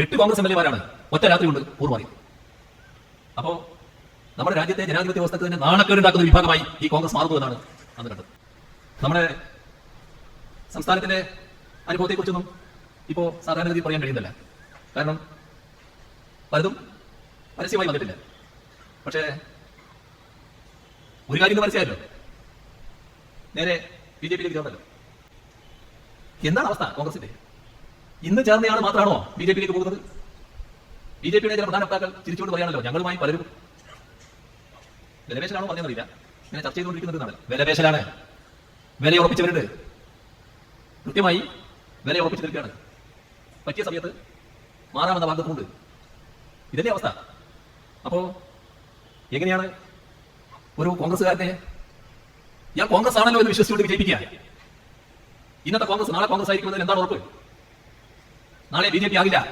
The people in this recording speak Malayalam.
എട്ട് കോൺഗ്രസ് എം എൽ എമാരാണ്. ഒറ്റ രാത്രി കൊണ്ട് ഊർമാറി അപ്പോ നമ്മുടെ രാജ്യത്തെ ജനാധിപത്യ വ്യവസ്ഥക്ക് തന്നെ നാണക്കേടുണ്ടാക്കുന്ന വിഭാഗമായി ഈ കോൺഗ്രസ് മാറുന്നു എന്നാണ് അന്ന് കണ്ടത്. നമ്മുടെ സംസ്ഥാനത്തിന്റെ അനുഭവത്തെക്കുറിച്ചൊന്നും ഇപ്പോ സാധാരണഗതി പറയാൻ കഴിയുന്നില്ല കാരണം പലതും പരസ്യമായി വന്നിട്ടില്ല. പക്ഷേ ഒരു കാര്യം മനസ്സിലായല്ലോ. നേരെ ബി ജെ പിയിലേക്ക് ചേർന്നല്ലോ. എന്താണ് അവസ്ഥ കോൺഗ്രസിന്റെ ഇന്ന് ചേർന്നയാൾ മാത്രമാണോ ബി ജെ പിയിലേക്ക് പോകുന്നത്? ബി ജെ പിയുടെ ചില പ്രധാന വക്താക്കൾ ചിരിച്ചുകൊണ്ട് പറയാണല്ലോ ഞങ്ങളുമായി പലരും വിലപേശലാണോ പറഞ്ഞറിയില്ല ഇങ്ങനെ ചർച്ച ചെയ്തുകൊണ്ടിരിക്കുന്നത് വിലപേശലാണ്. വില ഉറപ്പിച്ചവരുണ്ട് കൃത്യമായി വില ഉറപ്പിച്ചു നിൽക്കുകയാണ് പറ്റിയ സമയത്ത് മാറാമെന്ന വാഗ്ദത്തമുണ്ട്. ഇതല്ലേ അവസ്ഥ. അപ്പോ എങ്ങനെയാണ് ഒരു കോൺഗ്രസ്സുകാരനെ ഞാൻ കോൺഗ്രസ് ആണല്ലോ എന്ന് വിശ്വസിച്ചുകൊണ്ട് വിജയിപ്പിക്കുക? ഇന്നത്തെ കോൺഗ്രസ് നാളെ കോൺഗ്രസ് ആയിരിക്കുമെന്നതിൽ എന്താണ് ഉറപ്പ്? ငါလည်းဒီနေ့ပြားကြီးတာ